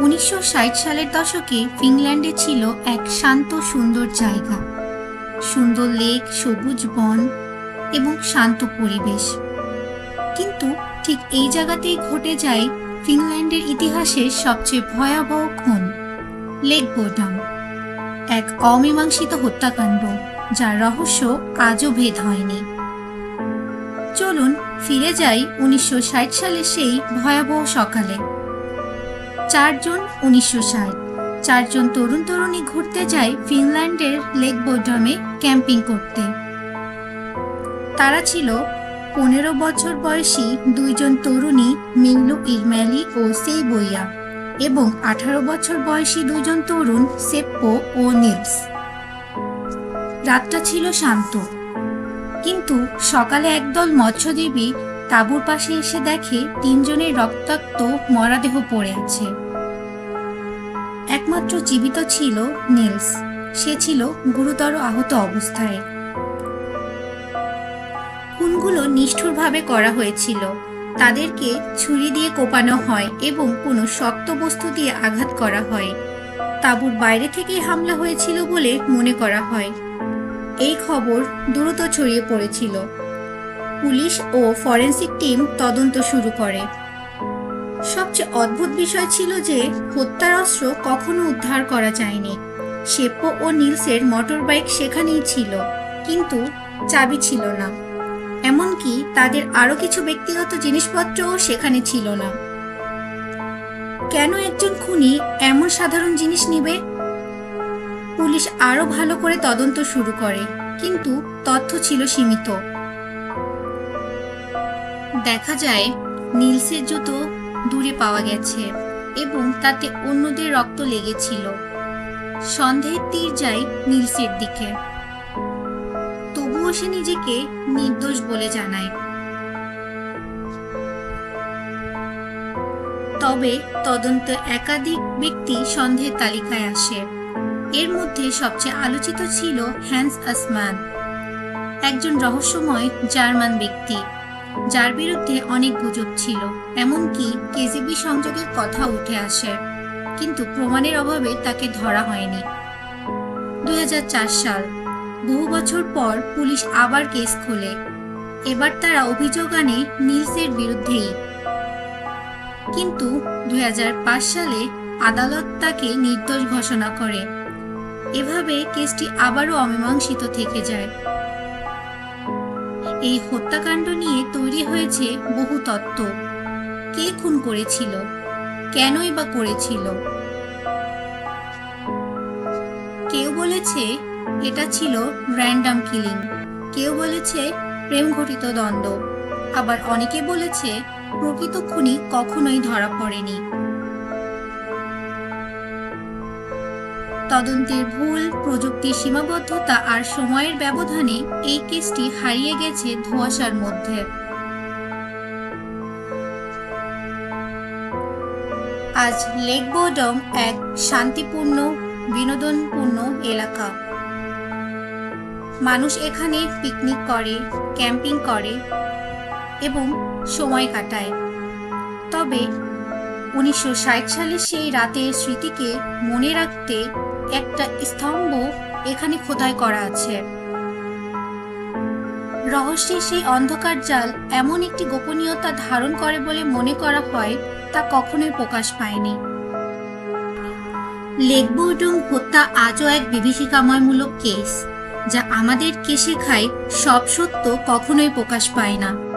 উনিশশো ষাট সালের দশকে ফিনল্যান্ডে ছিল এক শান্ত সুন্দর জায়গা। সুন্দর লেক, সবুজ বন এবং শান্ত পরিবেশ। কিন্তু ঠিক এই জায়গাতেই ঘটে যায় ফিনল্যান্ডের ইতিহাসের সবচেয়ে ভয়াবহ খুন, লেক বোডাম এক অমীমাংসিত হত্যাকাণ্ড, যার রহস্য আজও ভেদ হয়নি। চলুন ফিরে যাই উনিশশো ষাট সালের সেই ভয়াবহ সকালে। চারজন উনিশশো ষাট। চারজন তরুণ তরুণী ঘুরতে যায় ফিনল্যান্ডের লেক বোডামে ক্যাম্পিং করতে। তারা ছিল পনেরো বছর বয়সী দুইজন তরুণী মিংলু ইরম্যালি ও সেই বইয়া এবং আঠারো বছর বয়সী দুইজন তরুণ সেপ্পো ও নিলস। রাতটা ছিল শান্ত। কিন্তু সকালে একদল মৎস্যজীবী তাঁবুর পাশে এসে দেখে তিনজনের রক্তাক্ত মরাদেহ পড়ে আছে। একমাত্র জীবিত ছিল নিলস। সে ছিল গুরুতর আহত অবস্থায়। খুনগুলো নিষ্ঠুরভাবে করা হয়েছিল। তাদেরকে ছুরি দিয়ে কোপানো হয় এবং কোনো শক্ত বস্তু দিয়ে আঘাত করা হয়। তাঁবুর বাইরে থেকে হামলা হয়েছিল বলে মনে করা হয়। এই খবর দ্রুত ছড়িয়ে পড়েছিল। পুলিশ ও ফরেন্সিক টিম তদন্ত শুরু করে। সবচেয়ে অদ্ভুত বিষয় ছিল যে হত্যার অস্ত্র কখনো উদ্ধার করা যায়নি। শেপো ও নীলসের মোটরবাইক সেখানেই ছিল, কিন্তু চাবি ছিল না। এমনকি তাদের আরও কিছু ব্যক্তিগত জিনিসপত্রও সেখানে ছিল না। কেন একজন খুনি এমন সাধারণ জিনিস নিবে? পুলিশ আরও ভালো করে তদন্ত শুরু করে, কিন্তু তথ্য ছিল সীমিত। দেখা যায়, নীলসের জুতো পাওয়া গেছে এবং তাতে অন্যদের রক্ত লেগেছিল। সন্দেহের তীর যায় নীলসের দিকে। তবুও সে নিজেকে নির্দোষ বলে জানায়। তবে তদন্ত একাধিক ব্যক্তি সন্দেহের তালিকায় আসে। এর মধ্যে সবচেয়ে আলোচিত ছিল হ্যান্স আসমান, একজন রহস্যময় জার্মান ব্যক্তি। যার বিরুদ্ধে অনেক গুজব ছিল, এমনকি কেজিবি সংযোগের কথা উঠে আসে, কিন্তু প্রমাণের অভাবে তাকে ধরা হয়নি। দুই সাল, বহু বছর পর পুলিশ আবার কেস খোলে। এবার তারা অভিযোগ আনে নিলসের বিরুদ্ধেই। কিন্তু দুই হাজার পাঁচ সালে আদালত তাকে নির্দোষ ঘোষণা করে। এভাবে কেসটি আবারও অমীমাংসিত থেকে যায়। এই হত্যাকাণ্ড নিয়ে তৈরি হয়েছে বহু তত্ত্ব। কে খুন করেছিল? কেনই বা করেছিল? কেউ বলেছে এটা ছিল র্যান্ডাম কিলিং কেউ বলেছে প্রেম ঘটিত দ্বন্দ্ব। আবার অনেকে বলেছে প্রকৃত খুনি কখনোই ধরা পড়েনি। তদন্তের ভুল, প্রযুক্তির সীমাবদ্ধতা আর সময়ের ব্যবধানে এই কেসটি হারিয়ে গেছে ধোঁয়াশার মধ্যে। আজ লেক বোর্ডম এক শান্তিপূর্ণ, বিনোদনপূর্ণ এলাকা। মানুষ এখানে পিকনিক করে, ক্যাম্পিং করে এবং সময় কাটায়। তবে উনিশশো সালের সেই রাতের স্মৃতিকে মনে রাখতে একটা স্তম্ভ এখানে খোদাই করা আছে। রহস্যের সেই অন্ধকার জাল এমন একটি গোপনীয়তা ধারণ করে বলে মনে করা হয়, তা কখনোই প্রকাশ পায়নি। লেকবোর্ডুং হত্যা আজও এক বিভীষিকাময়মূলক কেস, যা আমাদেরকে শেখায় সব সত্য কখনোই প্রকাশ পায় না।